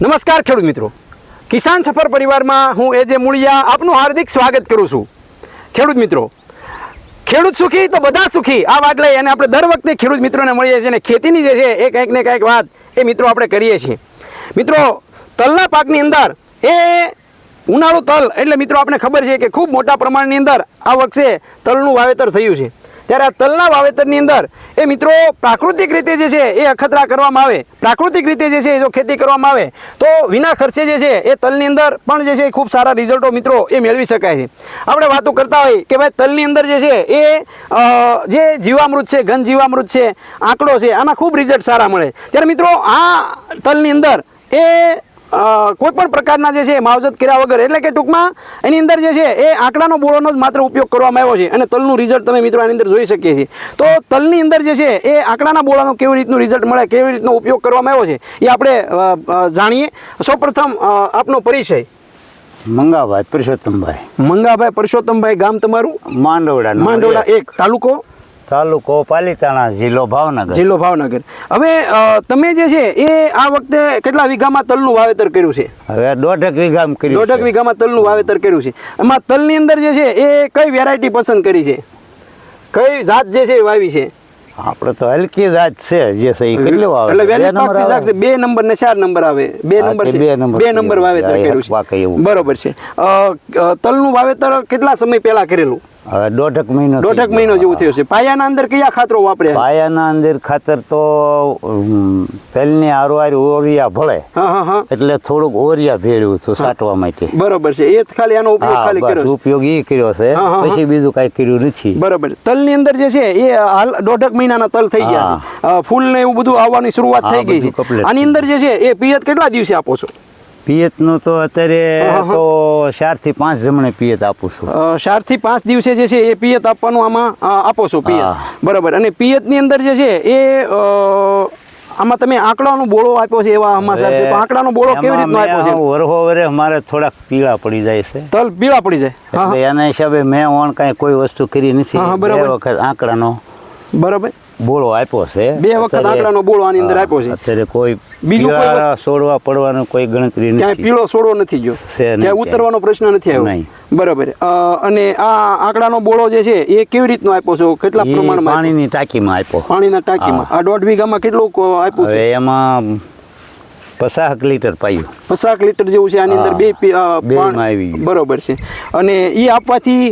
નમસ્કાર ખેડૂત મિત્રો. કિસાન સફર પરિવારમાં હું એ જે મૂળિયા આપનું હાર્દિક સ્વાગત કરું છું. ખેડૂત મિત્રો, ખેડૂત સુખી તો બધા સુખી. આ વાત લઈ અને આપણે દર વખતે ખેડૂત મિત્રોને મળીએ છીએ અને ખેતીની જે છે એ કંઈક ને કંઈક વાત એ મિત્રો આપણે કરીએ છીએ. મિત્રો, તલના પાકની અંદર એ ઉનાળુ તલ, એટલે મિત્રો આપણે ખબર છે કે ખૂબ મોટા પ્રમાણની અંદર આ વખતે તલનું વાવેતર થયું છે. ત્યારે આ તલના વાવેતરની અંદર એ મિત્રો પ્રાકૃતિક રીતે જે છે એ અખતરા કરવામાં આવે. પ્રાકૃતિક રીતે જે છે જો ખેતી કરવામાં આવે, તો વિના ખર્ચે જે છે એ તલની અંદર પણ જે છે એ ખૂબ સારા રિઝલ્ટો મિત્રો એ મેળવી શકાય છે. આપણે વાતો કરતા હોય કે ભાઈ તલની અંદર જે છે એ જે જીવામૃત છે, ઘન જીવામૃત છે, આંકડો છે આના ખૂબ રિઝલ્ટ સારા મળે. ત્યારે મિત્રો આ તલની અંદર એ કોઈ પણ પ્રકારના જે છે માવજત કર્યા વગર એટલે કે ટૂંકમાં એની અંદર જે છે એ આંકડાનો બોળોનો જ માત્ર ઉપયોગ કરવામાં આવ્યો છે અને તલનું રિઝલ્ટ તમે મિત્રો આની અંદર જોઈ શકીએ છીએ. તો તલની અંદર જે છે એ આંકડાના બોળાનો કેવી રીતનું રિઝલ્ટ મળે કેવી રીતનો ઉપયોગ કરવામાં આવ્યો છે એ આપણે જાણીએ. સૌપ્રથમ આપનો પરિચય. મંગાભાઈ પુરુષોત્તમભાઈ મંગાભાઈ પુરુષોત્તમભાઈ ગામ તમારું? માંડવડા માંડવડા એક તાલુકો? તાલુકો પાલીતાણા જિલ્લો ભાવનગર. જિલ્લો ભાવનગર. હવે તમે જે છે એ આ વખતે કેટલા વીઘામાં તલનું વાવેતર કર્યું છે? હવે દોઢક વીઘામાં કર્યું દોઢક. વીઘામાં તલનું વાવેતર કર્યું છે. એમાં તલની અંદર જે છે એ કઈ વેરાયટી પસંદ કરી છે? કઈ જાત જે છે એ વાવી છે? આપણે તો હલકી જાત છે જે છે એ કેટલું આવે એટલે બે વેલી નંબર પાકની જાત છે. બે નંબર ને ચાર નંબર આવે. બે નંબર છે. બે નંબર વાવેતર કર્યું છે. બરોબર છે. તલનું વાવેતર કેટલા સમય પહેલા કરેલું? હવે દોઢક મહિનો દોઢક મહિનો જેવું થયું છે. પાયાના અંદર કયા ખાતરો વાપરે? પાયાના અંદર ખાતર તો તેલની હારવાર ઓરિયા ભળે. એટલે થોડુંક ઓરિયા ભેળ્યું છું સાટવા માટે. બરોબર છે. એ ખાલી આનો ઉપયોગ ખાલી કર્યો છે. ઉપયોગ એ કર્યો છે. પછી બીજું કાંઈ કર્યું નથી. બરોબર. તલની અંદર જે છે એ હાલ દોઢક મહિનાના તલ થઈ ગયા છે. ફૂલ ને એવું બધું આવવાની શરૂઆત થઈ ગઈ છે. આની અંદર જે છે એ પિયત કેટલા દિવસે આપો છો? પિયતનું તો અત્યારે તો ચારથી પાંચ જમણે પિયત આપું છું. ચારથી પાંચ દિવસે જે છે એ પિયત આપવાનું આમાં આપો છો પિયત. બરાબર. અને પિયતની અંદર જે છે એ આમાં તમે આંકડાનો બોળો આપ્યો છે એવા આમાં છે. તો આંકડાનો બોળો કેવી રીતનો આપ્યો છે? વરહો વરે અમારે થોડાક પીળા પડી જાય છે. તલ પીળા પડી જાય. એટલે એના હિસાબે મેં ઓણ કાંઈ કોઈ વસ્તુ કરી નથી. બે બરાબર. વખત આંકડાનો. બરોબર. બોળો આપ્યો છે. બે વખત આંકડાનો બોળો આની અંદર આપ્યો છે. અત્યારે કોઈ બીજું કોઈ સોડવા પડવાનો કોઈ ગણતરી ક્યાંય પીળો સોડો નથી નહીં ક્યાંય ઉતરવાનો પ્રશ્ન નથી આવ્યો. બરોબર. અને આ આંકડાનો બોળો જે છે એ કેવી રીતનો આપ્યો છો? કેટલા પ્રમાણમાં પાણીની ટાંકીમાં આપ્યો. પાણીના ટાંકીમાં. આ દોઢ વીઘામાં કેટલું આપ્યું છે? એમાં પચાસ લીટર પાયું. પચાસ લીટર જેવું છે આની અંદર બે પાણ- આવી બરોબર છે. અને એ આપવાથી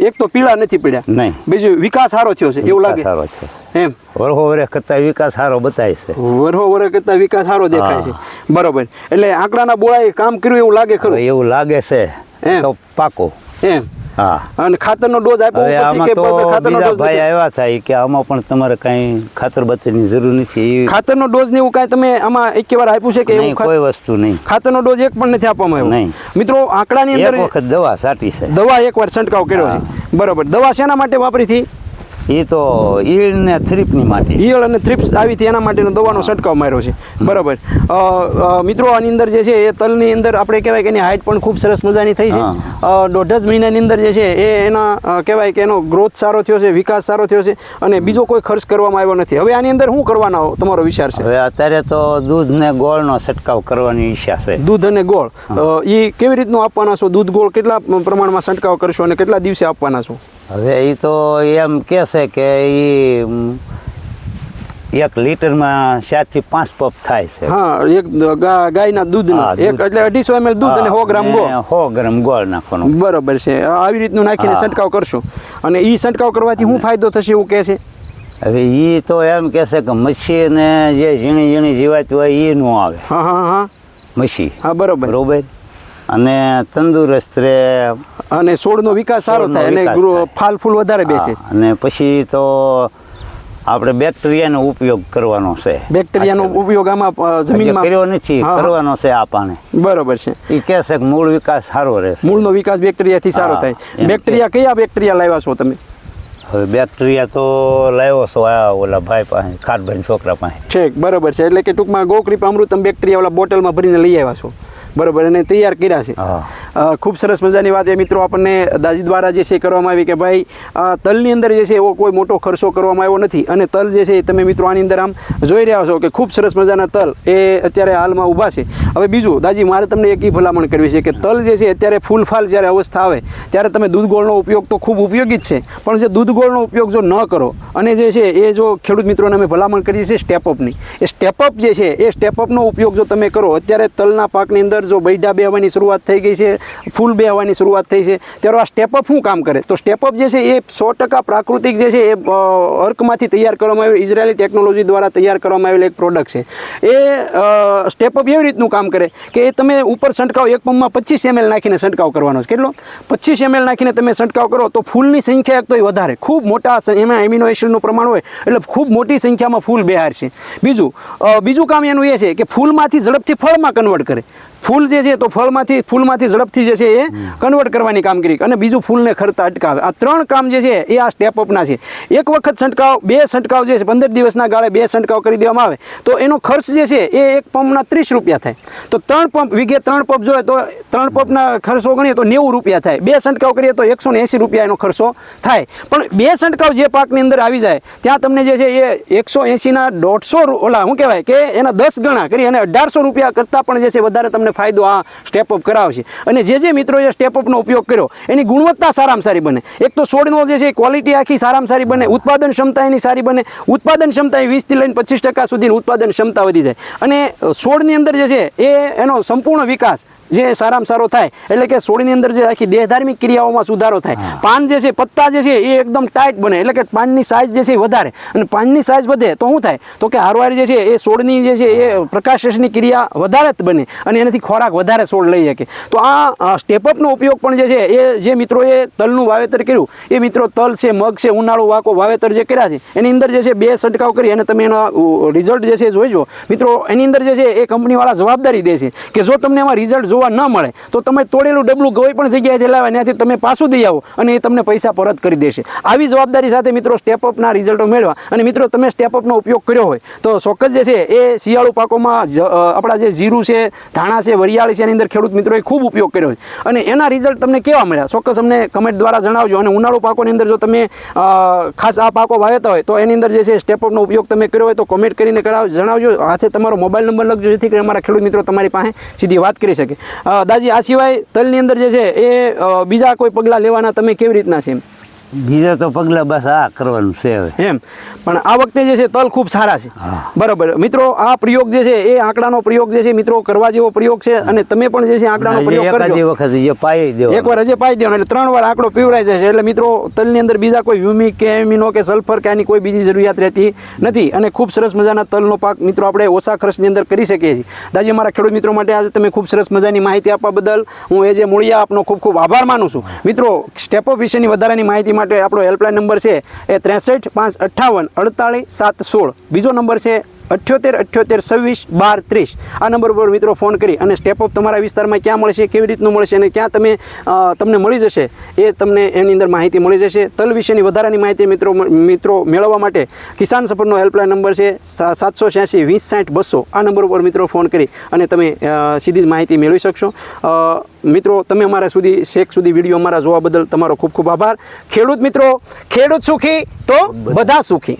એક તો પીળા નથી પીડ્યા. નહીં. બીજું વિકાસ સારો થયો છે એવું લાગે? સારો છે. એમ. વરહો વરે કરતા વિકાસ સારો બતાય છે. વરહો વરહ કરતા વિકાસ સારો દેખાય છે. બરોબર. એટલે આંકડાના બોળાએ કામ કર્યું એવું લાગે ખરું? એવું લાગે છે. એમ. તો પાકો. એમ. હા. અને ખાતરનો ડોઝ આપ્યો હવે આમાં તો બીજા ભાઈ આવ્યા થાય કે આમાં પણ તમારે કાંઈ ખાતર બતરની જરૂર નથી ખાતર ખાતરનો ડોઝ ને એવું કાંઈ તમે આમાં એક વાર આપ્યું છે કે એવું કોઈ વસ્તુ નહીં. ખાતરનો ડોઝ એક પણ નથી આપવામાં આવ્યો? નહીં. મિત્રો આંકડાની એક અંદર વખત દવા સાટી છે. દવા એકવાર છંટકાવ કર્યો છે. બરોબર. દવા શેના માટે વાપરી હતી? એ તો ઈળ ને થ્રીપની માટે. ઈળ અને થ્રિપ્સ આવી હતી એના માટેનો દવાનો છંટકાવ માર્યો છે. બરોબર. મિત્રો આની અંદર જે છે એ તલની અંદર આપણે કહેવાય કે એની હાઇટ પણ ખૂબ સરસ મજાની થઈ છે. દોઢ જ મહિનાની અંદર જે છે એ એના કહેવાય કે એનો ગ્રોથ સારો થયો છે વિકાસ સારો થયો છે અને બીજો કોઈ ખર્ચ કરવામાં આવ્યો નથી. હવે આની અંદર શું કરવાનો તમારો વિચાર છે. હવે અત્યારે તો દૂધ ને ગોળનો છંટકાવ કરવાની ઈચ્છા છે. દૂધ અને ગોળ. એ કેવી રીતનું આપવાના છો? દૂધ ગોળ કેટલા પ્રમાણમાં છંટકાવ કરશો અને કેટલા દિવસે આપવાના છો? હવે એ તો એમ કે છે કે એ એક લીટરમાં સાતથી પાંચ પપ થાય છે. હા એક ગાયના દૂધના. હા, એક દૂધ. એટલે અઢીસો ml દૂધ અને સો ગ્રામ ગોળ. સો ગ્રામ ગોળ નાખવાનો. બરોબર છે. આવી રીતનું નાખીને. છંટકાવ કરશું. અને એ છંટકાવ કરવાથી શું ફાયદો થશે એવું કહે છે? હવે એ તો એમ કે છે કે મચ્છી ને જે ઝીણી ઝીણી જીવાત હોય એ ન આવે. હા હા હા. મચ્છી હા બરોબર. બરોબર? અને તંદુરસ્ત રહે. અને છોડનો વિકાસ સારો થાય અને ફાલ ફૂલ વધારે બેસે અને પછી તો આપણે બેક્ટેરિયાનો ઉપયોગ કરવાનો છે. બેક્ટેરિયાનો ઉપયોગ આમાં જમીનમાં કર્યો નથી. કરવાનો છે આપાને બરોબર છે. એ કહે છે કે મૂળ વિકાસ સારો રહેશે. મૂળનો વિકાસ બેક્ટેરિયાથી સારો થાય. બેક્ટેરિયા કયા બેક્ટેરિયા લાવ્યા છો તમે? હવે બેક્ટેરિયા તો લાવ્યો છો આ ઓલા ભાઈ પાસે ખાટભાઈ છોકરા પાસે. ઠીક બરોબર છે. એટલે કે ટૂંકમાં ગોકૃપા અમૃતમ બેક્ટેરિયા ઓલા બોટલમાં ભરીને લઈ આવ્યા છો. બરોબર અને તૈયાર કર્યા છે. ખૂબ સરસ મજાની વાત એ મિત્રો આપણને દાજી દ્વારા જે છે એ કરવામાં આવી કે ભાઈ તલની અંદર જે છે એવો કોઈ મોટો ખર્ચો કરવામાં આવ્યો નથી. અને તલ જે છે એ તમે મિત્રો આની અંદર આમ જોઈ રહ્યા છો કે ખૂબ સરસ મજાના તલ એ અત્યારે હાલમાં ઊભા છે. હવે બીજું, દાજી, મારે તમને એક એ ભલામણ કરવી છે કે તલ જે છે અત્યારે ફૂલ ફાલ જ્યારે અવસ્થા આવે, ત્યારે તમે દૂધ ગોળનો ઉપયોગ તો ખૂબ ઉપયોગી જ છે, પણ જે દૂધ ગોળનો ઉપયોગ જો ન કરો, અને જે છે એ જો ખેડૂત મિત્રોને અમે ભલામણ કરીએ છીએ સ્ટેપઅપની એ સ્ટેપઅપ જે છે એ સ્ટેપઅપનો ઉપયોગ જો તમે કરો, અત્યારે તલના પાકની અંદર જો બૈડા બેહવાની શરૂઆત થઈ ગઈ છે, ફૂલ બેહવાની શરૂઆત થઈ છે, ત્યારે આ સ્ટેપઅપ શું કામ કરે? તો સ્ટેપઅપ જે છે એ સો ટકા પ્રાકૃતિક જે છે એ અર્કમાંથી તૈયાર કરવામાં આવેલ, ઇઝરાયેલી ટેકનોલોજી દ્વારા તૈયાર કરવામાં આવેલ એક પ્રોડક્ટ છે. એ સ્ટેપઅપ એવી રીતનું કામ કરે કે એ તમે ઉપર છંટકાવ, એક પંપમાં પચીસ એમએલ નાખીને છંટકાવ કરવાનો છે. કેટલો? પચીસ એમએલ નાખીને તમે છંટકાવ કરો તો ફૂલની સંખ્યા એક તો એ વધારે. ખૂબ મોટા એમાં એમિનો એસિડનું પ્રમાણ હોય એટલે ખૂબ મોટી સંખ્યામાં ફૂલ બહાર છે બીજું બીજું કામ એનું એ છે કે ફૂલમાંથી ઝડપથી ફળમાં કન્વર્ટ કરે. ફૂલ જે છે તો ફળમાંથી ફૂલમાંથી ઝડપથી જે છે એ કન્વર્ટ કરવાની કામગીરી અને બીજું ફૂલને ખરતા અટકાવે. આ ત્રણ કામ જે છે એ આ સ્ટેપ અપના છે. એક વખત છંટકાવ બે છંટકાવ જે છે પંદર દિવસના ગાળે બે છંટકાવ કરી દેવામાં આવે તો એનો ખર્ચ જે છે એ એક પંપના ત્રીસ રૂપિયા થાય. તો ત્રણ પંપ વીઘે ત્રણ પંપ જોઈએ તો ત્રણ પંપના ખર્ચો ગણીએ તો નેવું રૂપિયા થાય. બે છંટકાવ કરીએ તો એકસો ને એંસી રૂપિયા એનો ખર્ચો થાય. પણ બે છંટકાવ જે પાકની અંદર આવી જાય ત્યાં તમને જે છે એ એકસો એંસીના દોઢસો ઓલા શું કહેવાય કે એના દસ ગણા કરી અને અઢારસો રૂપિયા કરતાં પણ જે છે વધારે તમને ફાયદો આ સ્ટેપઅપ કરાવશે. અને જે જે મિત્રોએ સ્ટેપઅપનો ઉપયોગ કર્યો, એની ગુણવત્તા સારામાં સારી બને. એક તો છોડનો જે છે ક્વોલિટી આખી સારામાં સારી બને, ઉત્પાદન ક્ષમતા એની સારી બને. ઉત્પાદન ક્ષમતા એ વીસથી લઈને પચીસ ટકા સુધીની ઉત્પાદન ક્ષમતા વધી જાય. અને છોડની અંદર જે છે એ એનો સંપૂર્ણ વિકાસ જે સારામાં સારો થાય એટલે કે છોડની અંદર જે આખી દેહધાર્મિક ક્રિયાઓમાં સુધારો થાય. પાન જે છે પત્તા જે છે એ એકદમ ટાઈટ બને એટલે કે પાનની સાઇઝ જે છે એ વધારે. અને પાનની સાઇઝ વધે તો શું થાય? તો કે હારવારી જે છે એ છોડની જે છે એ પ્રકાશની ક્રિયા વધારે જ બને અને એનાથી ખોરાક વધારે છોડ લઈ શકે. તો આ સ્ટેપઅપનો ઉપયોગ પણ જે છે એ જે મિત્રોએ તલનું વાવેતર કર્યું એ મિત્રો તલ છે મગ છે ઉનાળો વાકો વાવેતર જે કર્યા છે એની અંદર જે છે બે છંટકાવ કરી અને તમે એનો રિઝલ્ટ જે છે જોઈજો મિત્રો એની અંદર જે છે એ કંપનીવાળા જવાબદારી દે છે કે જો તમને એમાં રિઝલ્ટ જોવા ન મળે, તો તમે તોડેલું ડબલું કોઈ પણ જગ્યાએથી લાવે ત્યાંથી તમે પાછું દઈ આવો અને એ તમને પૈસા પરત કરી દેશે. આવી જવાબદારી સાથે મિત્રો સ્ટેપઅપના રિઝલ્ટો મેળવા અને મિત્રો તમે સ્ટેપઅપનો ઉપયોગ કર્યો હોય, તો ચોક્કસ જે છે એ શિયાળુ પાકોમાં આપણા જે જીરું છે, ધાણા છે, વરિયાળી છે, એની અંદર ખેડૂત મિત્રોએ ખૂબ ઉપયોગ કર્યો છે. અને એના રિઝલ્ટ તમને કેવા મળ્યા? ચોક્કસ અમને કમેન્ટ દ્વારા જણાવજો અને ઉનાળુ પાકોની અંદર જો તમે ખાસ આ પાકો વાવેતા હોય, તો એની અંદર જે છે સ્ટેપઅપનો ઉપયોગ તમે કર્યો હોય તો કમેન્ટ કરીને કરાવ, જણાવજો. હાથે તમારો મોબાઈલ નંબર લખજો, જેથી કરીને અમારા ખેડૂત મિત્રો તમારી પાસે સીધી વાત કરી શકે. દાજી આ સિવાય તલની અંદર જે છે એ બીજા કોઈ પગલાં લેવાના તમે કેવી રીતના છે બીજા તો પગલા બસ આ કરવાનું છે હવે. એમ. પણ આ વખતે જે છે તલ ખૂબ સારા છે. બરાબર. મિત્રો આ પ્રયોગ જે છે એ આંકડાનો પ્રયોગ જે છે મિત્રો કરવા જેવો પ્રયોગ છે અને તમે પણ જે છે આંકડાનો પ્રયોગ કરજો. વખત જે પાઈ દેવો એકવાર હજે પાઈ દેવાનો. એટલે ત્રણ વાર આંકડો પીવડાઈ જશે. એટલે મિત્રો તલની અંદર બીજા કોઈ હ્યુમિક કે એમિનો કે સલ્ફર કે આની કોઈ બીજી જરૂરિયાત રહેતી નથી અને ખૂબ સરસ મજાના તલનો પાક મિત્રો આપણે ઓછા ખર્ચની અંદર કરી શકીએ છીએ. દાજી અમારા ખેડૂત મિત્રો માટે આજે તમે ખૂબ સરસ મજાની માહિતી આપવા બદલ હું એ જે મૂળિયા આપનો ખૂબ ખૂબ આભાર માનું છું. મિત્રો સ્ટેપઅપ વિશેની વધારાની માહિતી માટે આપણો હેલ્પલાઇન નંબર છે એ ત્રેસઠ, પાંચ, અઠ્ઠાવન, અડતાળીસ, સાત, સોળ. બીજો નંબર છે અઠ્યોતેર અઠ્યોતેર છવ્વીસ બાર ત્રીસ. આ નંબર પર મિત્રો ફોન કરી અને સ્ટેપઅપ તમારા વિસ્તારમાં ક્યાં મળશે કેવી રીતનું મળશે અને ક્યાં તમે તમને મળી જશે એ તમને એની અંદર માહિતી મળી જશે. તલ વિશેની વધારાની માહિતી મિત્રો મિત્રો મેળવવા માટે કિસાન સફરનો હેલ્પલાઇન નંબર છે સાતસો છ્યાસી વીસ સાઠ બસો. આ નંબર ઉપર મિત્રો ફોન કરી અને તમે સીધી જ માહિતી મેળવી શકશો. મિત્રો તમે અમારા સુધી શેક સુધી વીડિયો અમારા જોવા બદલ તમારો ખૂબ ખૂબ આભાર. ખેડૂત મિત્રો ખેડૂત સુખી તો બધા સુખી.